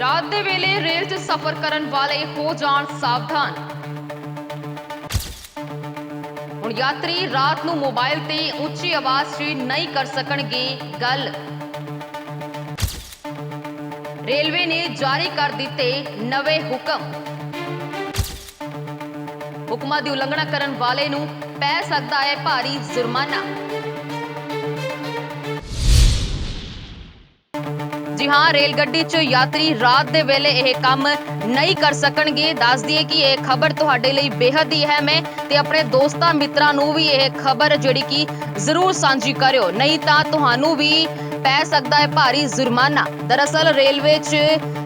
ਰਾਤ ਦੇ ਵੇਲੇ ਰੇਲ 'ਚ ਸਫ਼ਰ ਕਰਨ ਵਾਲੇ ਹੋ ਜਾਣ ਸਾਵਧਾਨ। ਹੁਣ ਯਾਤਰੀ ਰਾਤ ਨੂੰ ਮੋਬਾਈਲ ਤੇ ਉੱਚੀ ਆਵਾਜ਼ 'ਚ ਨਹੀਂ ਕਰ ਸਕਣਗੇ ਗੱਲ। ਰੇਲਵੇ ਨੇ ਜਾਰੀ ਕਰ ਦਿੱਤੇ ਨਵੇਂ ਹੁਕਮ। ਹੁਕਮਾਂ ਦੀ ਉਲੰਘਣਾ ਕਰਨ ਵਾਲੇ ਨੂੰ ਪੈ ਸਕਦਾ ਹੈ ਭਾਰੀ ਜੁਰਮਾਨਾ। ਜੀ ਹਾਂ ਰੇਲ ਗੱਡੀ 'ਚ ਯਾਤਰੀ ਰਾਤ ਦੇ ਵੇਲੇ ਇਹ ਕੰਮ ਨਹੀਂ ਕਰ ਸਕਣਗੇ। ਦੱਸ ਦਈਏ ਕਿ ਇਹ ਖਬਰ ਤੁਹਾਡੇ ਲਈ ਬੇहद ਹੀ ਅਹਿਮ ਹੈ ਤੇ ਆਪਣੇ ਦੋਸਤਾਂ ਮਿੱਤਰਾਂ ਨੂੰ ਵੀ ਇਹ ਖਬਰ ਜਿਹੜੀ ਕਿ ਜ਼ਰੂਰ ਸਾਂਝੀ ਕਰਿਓ। ਨਹੀਂ ਤਾਂ ਤੁਹਾਨੂੰ ਵੀ ਪੈ ਸਕਦਾ ਹੈ ਭਾਰੀ ਜੁਰਮਾਨਾ। ਦਰਅਸਲ ਰੇਲਵੇ 'ਚ,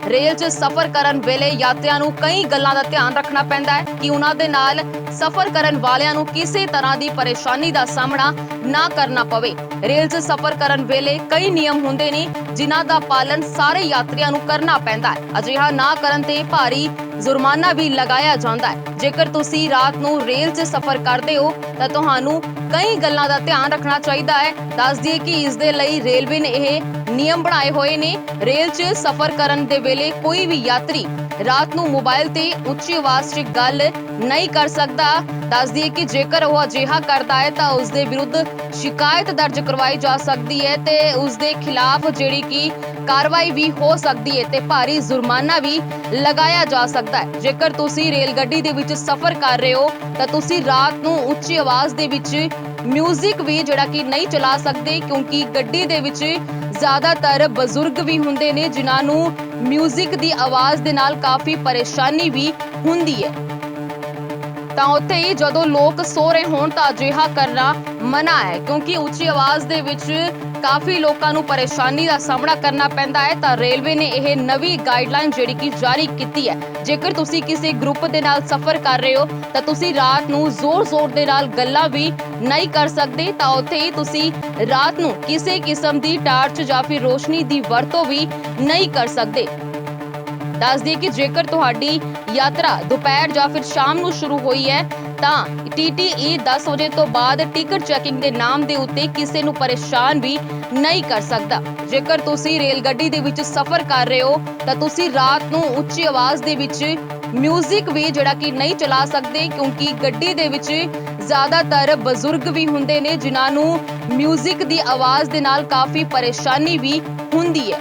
ਰੇਲ 'ਚ ਸਫ਼ਰ ਕਰਨ ਵੇਲੇ ਯਾਤਰੀਆਂ ਨੂੰ ਕਈ ਗੱਲਾਂ ਦਾ ਧਿਆਨ ਰੱਖਣਾ ਪੈਂਦਾ ਹੈ ਕਿ ਉਹਨਾਂ ਦੇ ਨਾਲ ਸਫ਼ਰ ਕਰਨ ਵਾਲਿਆਂ ਨੂੰ ਕਿਸੇ ਤਰ੍ਹਾਂ ਦੀ ਪਰੇਸ਼ਾਨੀ ਦਾ ਸਾਹਮਣਾ ਨਾ ਕਰਨਾ ਪਵੇ। ਰੇਲ 'ਚ ਸਫ਼ਰ ਕਰਨ ਵੇਲੇ ਕਈ ਨਿਯਮ ਹੁੰਦੇ ਨੇ, ਜਿਨ੍ਹਾਂ ਦਾ ਪਾਲਣ ਸਾਰੇ ਯਾਤਰੀਆਂ ਨੂੰ ਕਰਨਾ ਪੈਂਦਾ ਹੈ। ਅਜਿਹਾ ਨਾ ਕਰਨ ਤੇ ਭਾਰੀ ਜੁਰਮਾਨਾ ਵੀ ਲਗਾਇਆ ਜਾਂਦਾ ਹੈ। ਜੇਕਰ ਤੁਸੀਂ ਰਾਤ ਨੂੰ ਰੇਲ 'ਚ ਸਫ਼ਰ ਕਰਦੇ ਹੋ, ਤਾਂ ਤੁਹਾਨੂੰ ਕਈ ਗੱਲਾਂ ਦਾ ਧਿਆਨ ਰੱਖਣਾ ਚਾਹੀਦਾ ਹੈ। ਦੱਸ ਦਈਏ ਕਿ ਇਸ ਦੇ ਲਈ ਰੇਲਵੇ ਨੇ ਇਹ ਨਿਯਮ ਬਣਾਏ ਹੋਏ ਨੇ। ਰੇਲ 'ਚ ਸਫ਼ਰ ਕਰਨ ਦੇ ਵੇਲੇ ਕੋਈ ਵੀ ਯਾਤਰੀ ਰਾਤ ਨੂੰ ਮੋਬਾਈਲ ਤੇ ਉੱਚੀ ਆਵਾਜ਼ 'ਚ ਗੱਲ ਨਹੀਂ ਕਰ ਸਕਦਾ। ਦੱਸ ਦਈਏ ਕਿ ਜੇਕਰ ਉਹ ਅਜਿਹਾ ਕਰਦਾ ਹੈ ਤਾਂ ਉਸ ਦੇ ਵਿਰੁੱਧ ਸ਼ਿਕਾਇਤ ਦਰਜ ਕਰਵਾਈ ਜਾ ਸਕਦੀ ਹੈ ਤੇ ਉਸ ਦੇ ਖਿਲਾਫ ਜਿਹੜੀ ਕਿ ਕਾਰਵਾਈ ਵੀ ਹੋ ਸਕਦੀ ਹੈ ਤੇ ਭਾਰੀ ਜੁਰਮਾਨਾ ਵੀ ਲਗਾਇਆ ਜਾ ਸਕਦਾ ਹੈ। ਜੇਕਰ ਤੁਸੀਂ ਰੇਲ ਗੱਡੀ ਦੇ ਵਿੱਚ ਸਫ਼ਰ ਕਰ ਰਹੇ ਹੋ, ਤਾਂ ਤੁਸੀਂ ਰਾਤ ਨੂੰ ਉੱਚੀ ਆਵਾਜ਼ ਦੇ ਵਿੱਚ ਮਿਊਜ਼ਿਕ ਵੀ ਜਿਹੜਾ ਕਿ ਨਹੀਂ ਚਲਾ ਸਕਦੇ ਕਿਉਂਕਿ ਗੱਡੀ ਦੇ ਵਿੱਚ ਜ਼ਿਆਦਾਤਰ ਬਜ਼ੁਰਗ ਵੀ ਹੁੰਦੇ ਨੇ, ਜਿਨ੍ਹਾਂ ਨੂੰ ਮਿਊਜ਼ਿਕ ਦੀ ਆਵਾਜ਼ ਦੇ ਨਾਲ ਕਾਫੀ ਪਰੇਸ਼ਾਨੀ ਵੀ ਹੁੰਦੀ ਹੈ। ਤਾਂ ਉੱਥੇ ਹੀ ਜਦੋਂ ਲੋਕ ਸੋ ਰਹੇ ਹੋਣ ਤਾਂ ਅਜਿਹਾ ਕਰਨਾ ਮਨਾ ਹੈ, ਕਿਉਂਕਿ ਉੱਚੀ ਆਵਾਜ਼ ਦੇ ਵਿੱਚ ਕਾਫੀ ਲੋਕਾਂ ਨੂੰ ਪਰੇਸ਼ਾਨੀ ਦਾ ਸਾਹਮਣਾ ਕਰਨਾ ਪੈਂਦਾ ਹੈ, ਤਾਂ ਰੇਲਵੇ ਨੇ ਇਹ ਨਵੀਂ ਗਾਈਡਲਾਈਨ ਜਿਹੜੀ ਕਿ ਜਾਰੀ ਕੀਤੀ ਹੈ। ਜੇਕਰ ਤੁਸੀਂ ਕਿਸੇ ਗਰੁੱਪ ਦੇ ਨਾਲ ਸਫ਼ਰ ਕਰ ਰਹੇ ਹੋ, ਤਾਂ ਤੁਸੀਂ ਰਾਤ ਨੂੰ ਜ਼ੋਰ-ਜ਼ੋਰ ਦੇ ਨਾਲ ਗੱਲਾਂ ਵੀ ਨਹੀਂ ਕਰ ਸਕਦੇ, ਤਾਂ ਉੱਥੇ ਹੀ ਤੁਸੀਂ ਰਾਤ ਨੂੰ ਕਿਸੇ ਕਿਸਮ ਦੀ ਟਾਰਚ ਜਾਂ ਫਿਰ ਰੋਸ਼ਨੀ ਦੀ ਵਰਤੋਂ ਵੀ ਨਹੀਂ ਕਰ ਸਕਦੇ। ਦੱਸ ਦਈਏ ਕਿ ਜੇਕਰ ਤੁਹਾਡੀ ਯਾਤਰਾ ਦੁਪਹਿਰ ਜਾਂ ਫਿਰ ਸ਼ਾਮ ਨੂੰ ਸ਼ੁਰੂ ਹੋਈ ਹੈ, ਤਾਂ TTE 10 ਵਜੇ ਤੋਂ ਬਾਅਦ ਟਿਕਟ ਚੈਕਿੰਗ ਦੇ ਨਾਮ ਦੇ ਉੱਤੇ ਕਿਸੇ ਨੂੰ ਪਰੇਸ਼ਾਨ ਵੀ ਨਹੀਂ ਕਰ ਸਕਦਾ। ਜੇਕਰ ਤੁਸੀਂ ਰੇਲ ਗੱਡੀ ਦੇ ਵਿੱਚ ਸਫ਼ਰ ਕਰ ਰਹੇ ਹੋ, ਤਾਂ ਤੁਸੀਂ ਰਾਤ ਨੂੰ ਉੱਚੀ ਆਵਾਜ਼ ਦੇ ਵਿੱਚ ਮਿਊਜ਼ਿਕ ਵੀ ਜਿਹੜਾ ਕਿ ਨਹੀਂ ਚਲਾ ਸਕਦੇ, ਕਿਉਂਕਿ ਗੱਡੀ ਦੇ ਵਿੱਚ ਜ਼ਿਆਦਾਤਰ ਬਜ਼ੁਰਗ ਵੀ ਹੁੰਦੇ ਨੇ, ਜਿਨ੍ਹਾਂ ਨੂੰ ਮਿਊਜ਼ਿਕ ਦੀ ਆਵਾਜ਼ ਦੇ ਨਾਲ ਕਾਫੀ ਪਰੇਸ਼ਾਨੀ ਵੀ ਹੁੰਦੀ ਹੈ।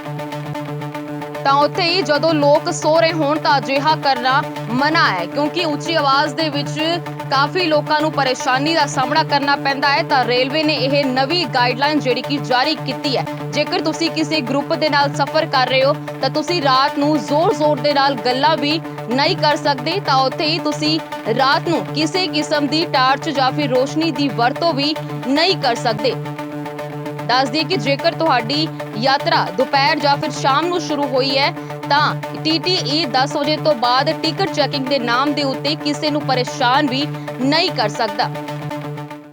ਤਾਂ ਉੱਥੇ ਹੀ ਜਦੋਂ ਲੋਕ ਸੋ ਰਹੇ ਹੋਣ ਤਾਂ ਅਜਿਹਾ ਕਰਨਾ ਮਨਾ ਹੈ, ਕਿਉਂਕਿ ਉੱਚੀ ਆਵਾਜ਼ ਦੇ ਵਿੱਚ ਕਾਫੀ ਲੋਕਾਂ ਨੂੰ ਪਰੇਸ਼ਾਨੀ ਦਾ ਸਾਹਮਣਾ ਕਰਨਾ ਪੈਂਦਾ ਹੈ, ਤਾਂ ਰੇਲਵੇ ਨੇ ਇਹ ਨਵੀਂ ਗਾਈਡਲਾਈਨ ਜਿਹੜੀ ਕਿ ਜਾਰੀ ਕੀਤੀ ਹੈ। ਜੇਕਰ ਤੁਸੀਂ ਕਿਸੇ ਗਰੁੱਪ ਦੇ ਨਾਲ ਸਫ਼ਰ ਕਰ ਰਹੇ ਹੋ, ਤਾਂ ਤੁਸੀਂ ਰਾਤ ਨੂੰ ਜ਼ੋਰ-ਜ਼ੋਰ ਦੇ ਨਾਲ ਗੱਲਾਂ ਵੀ ਨਹੀਂ ਕਰ ਸਕਦੇ, ਤਾਂ ਉੱਥੇ ਹੀ ਤੁਸੀਂ ਰਾਤ ਨੂੰ ਕਿਸੇ ਕਿਸਮ ਦੀ ਟਾਰਚ ਜਾਂ ਫਿਰ ਰੋਸ਼ਨੀ ਦੀ ਵਰਤੋਂ ਵੀ ਨਹੀਂ ਕਰ ਸਕਦੇ। ਦੱਸ ਦਈਏ ਕਿ ਜੇਕਰ ਤੁਹਾਡੀ ਯਾਤਰਾ ਦੁਪਹਿਰ ਜਾਂ ਫਿਰ ਸ਼ਾਮ ਨੂੰ ਸ਼ੁਰੂ ਹੋਈ ਹੈ, ਤਾਂ TTE 10 ਵਜੇ ਤੋਂ ਬਾਅਦ ਟਿਕਟ ਚੈਕਿੰਗ ਦੇ ਨਾਮ ਦੇ ਉੱਤੇ ਕਿਸੇ ਨੂੰ ਪਰੇਸ਼ਾਨ ਵੀ ਨਹੀਂ ਕਰ ਸਕਦਾ।